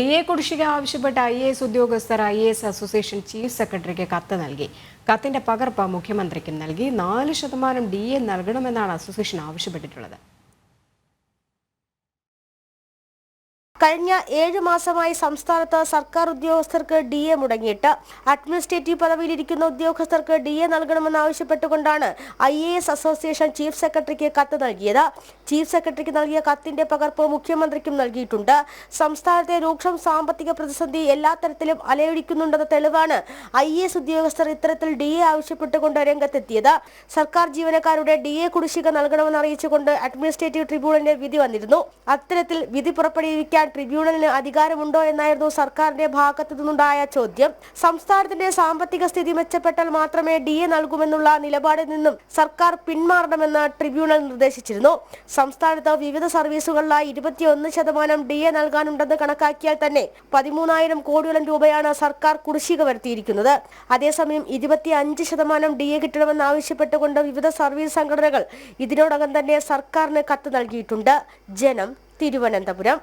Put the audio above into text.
D A കുടിശ്ശിക ആവശ്യപ്പെട്ട് I A S ഉദ്യോഗസ്ഥർ I A S association chief സെക്രട്ടറിക്ക് കത്ത് നൽകി. കത്തിന്റെ പകർപ്പ് മുഖ്യമന്ത്രിക്കും നൽകി. നാല് ശതമാനം ഡി എ നൽകണമെന്നാണ് അസോസിയേഷൻ ആവശ്യപ്പെട്ടിട്ടുള്ളത്. കഴിഞ്ഞ ഏഴ് മാസമായി സംസ്ഥാനത്ത് സർക്കാർ ഉദ്യോഗസ്ഥർക്ക് ഡി എ മുടങ്ങിയിട്ട് അഡ്മിനിസ്ട്രേറ്റീവ് പദവിയിലിരിക്കുന്ന ഉദ്യോഗസ്ഥർക്ക് D A നൽകണമെന്നാവശ്യപ്പെട്ടുകൊണ്ടാണ് I A S association chief സെക്രട്ടറിക്ക് കത്ത് നൽകിയത്. ചീഫ് സെക്രട്ടറിക്ക് നൽകിയ കത്തിന്റെ പകർപ്പ് മുഖ്യമന്ത്രിക്കും നൽകിയിട്ടുണ്ട്. സംസ്ഥാനത്തെ രൂക്ഷം സാമ്പത്തിക പ്രതിസന്ധി എല്ലാ തരത്തിലും അലയൊഴിക്കുന്നുണ്ടെന്ന തെളിവാണ് ഐ എ എസ് ഉദ്യോഗസ്ഥർ ഇത്തരത്തിൽ ഡി എ ആവശ്യപ്പെട്ടുകൊണ്ട് രംഗത്തെത്തിയത്. സർക്കാർ ജീവനക്കാരുടെ ഡി എ കുടിശ്ശിക നൽകണമെന്ന് അറിയിച്ചുകൊണ്ട് അഡ്മിനിസ്ട്രേറ്റീവ് ട്രിബ്യൂണലിന്റെ വിധി വന്നിരുന്നു. അത്തരത്തിൽ വിധി പുറപ്പെടുവിക്കാൻ ട്രിബ്യൂണലിന് അധികാരമുണ്ടോ എന്നായിരുന്നു സർക്കാരിന്റെ ഭാഗത്തു നിന്നുണ്ടായ ചോദ്യം. സംസ്ഥാനത്തിന്റെ സാമ്പത്തിക സ്ഥിതി മെച്ചപ്പെട്ടാൽ മാത്രമേ ഡി എ നൽകുമെന്നുള്ള നിലപാടിൽ നിന്നും സർക്കാർ പിന്മാറണമെന്ന് ട്രിബ്യൂണൽ നിർദ്ദേശിച്ചിരുന്നു. സംസ്ഥാനത്ത് വിവിധ സർവീസുകളിലായി ഇരുപത്തിയൊന്ന് ശതമാനം ഡി എ നൽകാനുണ്ടെന്ന് കണക്കാക്കിയാൽ തന്നെ പതിമൂന്നായിരം കോടിയോളം രൂപയാണ് സർക്കാർ കുടിശ്ശിക വരുത്തിയിരിക്കുന്നത്. അതേസമയം ഇരുപത്തി അഞ്ച് ശതമാനം ഡി എ കിട്ടണമെന്ന് ആവശ്യപ്പെട്ടുകൊണ്ട് വിവിധ സർവീസ് സംഘടനകൾ ഇതിനോടകം തന്നെ സർക്കാരിന് കത്ത് നൽകിയിട്ടുണ്ട്. ജനം തിരുവനന്തപുരം.